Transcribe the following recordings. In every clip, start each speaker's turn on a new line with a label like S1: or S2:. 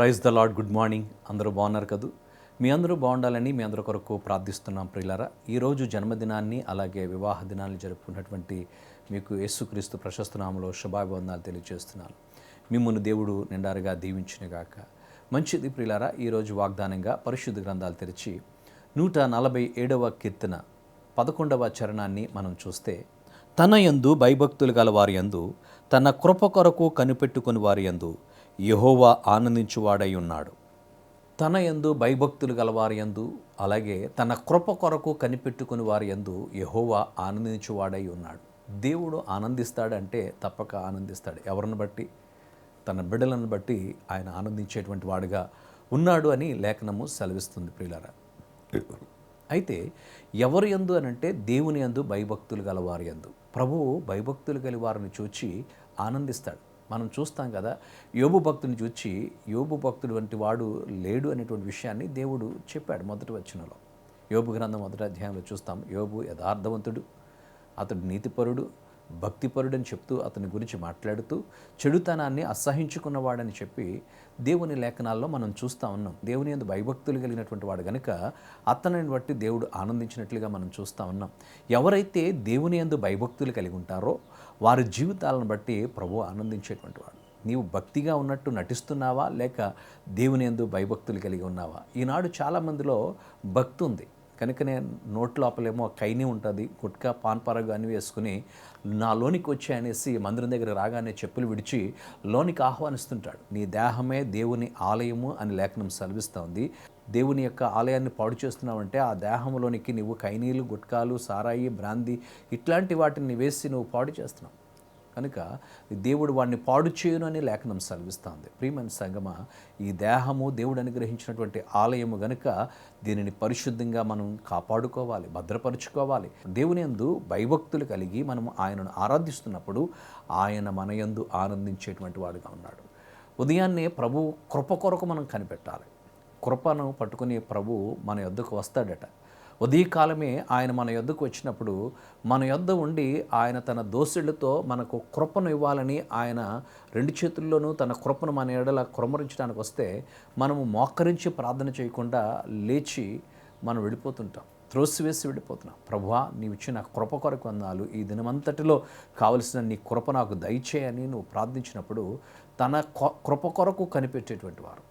S1: Praise the Lord good morning. అందరూ బాగున్నారు కదూ? మీ అందరూ బాగుండాలని మీ అందరి కొరకు ప్రార్థిస్తున్నాం ప్రియులారా. ఈరోజు జన్మదినాన్ని అలాగే వివాహ దినాన్ని జరుపుకున్నటువంటి మీకు యేసుక్రీస్తు ప్రశస్త నామలో శుభాభివందనాలు తెలియజేస్తున్నాను. మిమ్మల్ని దేవుడు నిండారుగా దీవించినగాక. మంచిది ప్రియులారా ఈరోజు వాగ్దానంగా పరిశుద్ధ గ్రంథాలు తెరిచి నూట నలభై ఏడవ కీర్తన పదకొండవ చరణాన్ని మనం చూస్తే తన యందు భయభక్తులు గల వారి యందు తన కృప కొరకు కనిపెట్టుకుని వారి యందు యహోవా ఆనందించువాడై ఉన్నాడు తన యందు భయభక్తులు గలవారి ఎందు అలాగే తన కృప కొరకు కనిపెట్టుకుని వారి యందు యహోవా ఆనందించువాడై ఉన్నాడు దేవుడు ఆనందిస్తాడంటే తప్పక ఆనందిస్తాడు. ఎవరిని బట్టి? తన బిడ్డలను బట్టి ఆయన ఆనందించేటువంటి వాడుగా ఉన్నాడు అని లేఖనము సెలవిస్తుంది ప్రియులారా. అయితే ఎవరు ఎందు అని అంటే దేవుని యందు భయభక్తులు గలవారి ఎందు ప్రభువు భయభక్తులు గల వారిని చూచి ఆనందిస్తాడు. మనం చూస్తాం కదా యోబు భక్తుని చూచి యోబు భక్తుడు వంటి వాడు లేడు అనేటువంటి విషయాన్ని దేవుడు చెప్పాడు మొదటి వచనంలో. యోబు గ్రంథం మొదటి అధ్యాయంలో చూస్తాం యోబు యథార్థవంతుడు అతడు నీతిపరుడు భక్తిపరుడు అని చెప్తూ అతని గురించి మాట్లాడుతూ చెడుతనాన్ని అసహించుకున్నవాడని చెప్పి దేవుని లేఖనాల్లో మనం చూస్తూ ఉన్నాం. దేవుని ఎందు భయభక్తులు కలిగినటువంటి వాడు కనుక అతనిని బట్టి దేవుడు ఆనందించినట్లుగా మనం చూస్తూ ఉన్నాం. ఎవరైతే దేవుని ఎందు భయభక్తులు కలిగి ఉంటారో వారి జీవితాలను బట్టి ప్రభు ఆనందించేటువంటి వాడు నీవు భక్తిగా ఉన్నట్టు నటిస్తున్నావా? లేక దేవుని ఎందు భయభక్తులు కలిగి ఉన్నావా? ఈనాడు చాలామందిలో భక్తి ఉంది కనుకనే నోట్ లోపలేమో కైని ఉంటుంది గుట్కా పాన్ పరగు అని వేసుకుని నా లోనికి వచ్చి అనేసి మందిరం దగ్గర రాగానే చెప్పులు విడిచి లోనికి ఆహ్వానిస్తుంటాడు. నీ దేహమే దేవుని ఆలయము అని లేఖనం సెలవిస్తోంది. దేవుని యొక్క ఆలయాన్ని పాడు చేస్తున్నావంటే ఆ దేహంలోనికి నువ్వు కైనీలు గుట్కాలు సారాయి బ్రాంది ఇట్లాంటి వాటిని వేసి నువ్వు పాడు చేస్తున్నావు. కనుక దేవుడు వాడిని పాడు చేయను అని లేఖనం సెలవిస్తుంది. ప్రియమైన సంగమ ఈ దేహము దేవుడు అనుగ్రహించినటువంటి ఆలయము గనుక దీనిని పరిశుద్ధంగా మనం కాపాడుకోవాలి భద్రపరుచుకోవాలి. దేవుని యందు భయభక్తులు కలిగి మనం ఆయనను ఆరాధిస్తున్నప్పుడు ఆయన మన యందు ఆనందించేటువంటి వాడుగా ఉన్నాడు. ఉదయాన్నే ప్రభు కృప కొరకు మనం కనిపెట్టాలి. కృపను పట్టుకునే ప్రభు మన యొద్దకు వస్తాడట. ఉదయకాలమే ఆయన మన యొద్దకు వచ్చినప్పుడు మన యొద్ద ఉండి ఆయన తన దోసుళ్ళతో మనకు కృపను ఇవ్వాలని ఆయన రెండు చేతుల్లోనూ తన కృపను మన ఎడల క్రమరించడానికి వస్తే మనము మోకరించి ప్రార్థన చేయకుండా లేచి మనం వెళ్ళిపోతుంటాం. త్రోసివేసి వెళ్ళిపోతున్నాం. ప్రభువా నీవు ఇచ్చిన కృప కొరకు అందాలు ఈ దినమంతటిలో కావలసిన నీ కృప నాకు దయచేయని నువ్వు ప్రార్థించినప్పుడు తన కొ- కృప కొరకు కనిపెట్టేటువంటి వారు.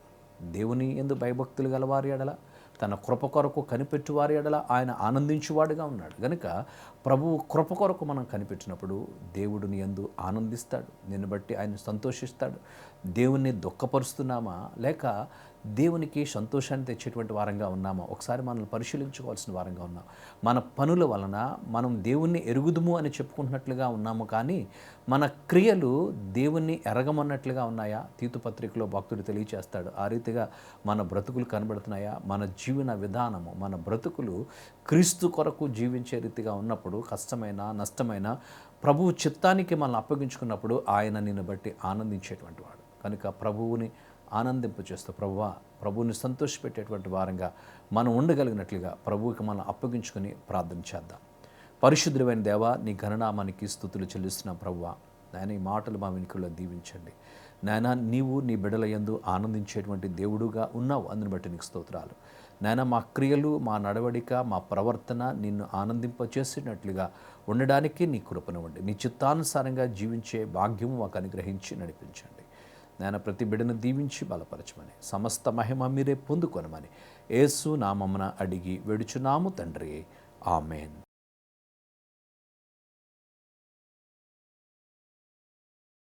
S1: దేవుని ఎందు భయభక్తులు గలవారి ఎడల తన కృప కొరకు కనిపెట్టువారి ఎడల ఆయన ఆనందించువాడుగా ఉన్నాడు. గనుక ప్రభువు కృప కొరకు మనం కనిపెట్టినప్పుడు దేవుడిని ఎందు ఆనందిస్తాడు. నిన్ను బట్టి ఆయన సంతోషిస్తాడు. దేవుణ్ణి దుఃఖపరుస్తున్నామా? లేక దేవునికి సంతోషాన్ని తెచ్చేటువంటి వారంగా ఉన్నామా. ఒకసారి మనల్ని పరిశీలించుకోవాల్సిన వారంగా ఉన్నాం. మన పనుల వలన మనం దేవుణ్ణి ఎరుగుదుము అని చెప్పుకుంటున్నట్లుగా ఉన్నాము కానీ మన క్రియలు దేవుణ్ణి ఎరగమన్నట్లుగా ఉన్నాయా? తీతుపత్రికలో భక్తుడు తెలియచేస్తాడు. ఆ రీతిగా మన బ్రతుకులు కనబడుతున్నాయా? మన జీవన విధానము మన బ్రతుకులు క్రీస్తు కొరకు జీవించే రీతిగా ఉన్నప్పుడు కష్టమైన నష్టమైన ప్రభువు చిత్తానికి మనల్ని అప్పగించుకున్నప్పుడు ఆయన నిన్ను బట్టి ఆనందించేటువంటి వాడు. కనుక ప్రభువుని ఆనందింప చేస్తూ ప్రభువా ప్రభువుని సంతోషపెట్టేటువంటి వారంగా మనం ఉండగలిగినట్లుగా ప్రభువుకి మనం అప్పగించుకొని ప్రార్థన చేద్దాం. పరిశుద్ధమైన దేవ నీ ఘననామానికి స్థుతులు చెల్లిస్తున్న ప్రభువా. నాయన ఈ మాటలు మా వెనుకల్లో దీవించండి. నాయన నీవు నీ బిడల ఎందు ఆనందించేటువంటి దేవుడుగా ఉన్నావు. అందుని బట్టి నీకు స్తోత్రాలు. నాయన మా క్రియలు మా నడవడిక మా ప్రవర్తన నిన్ను ఆనందింపచేసినట్లుగా ఉండడానికి నీ కృపనివ్వండి నీ చిత్తానుసారంగా జీవించే భాగ్యము మాకు అనుగ్రహించి నడిపించండి. నాయన ప్రతి బిడ్డను దీవించి బలపరచమని సమస్త మహిమ మీరే పొందుకొనమని ఏసు నామమున అడిగి వెడుచున్నాము తండ్రి. ఆమెన్.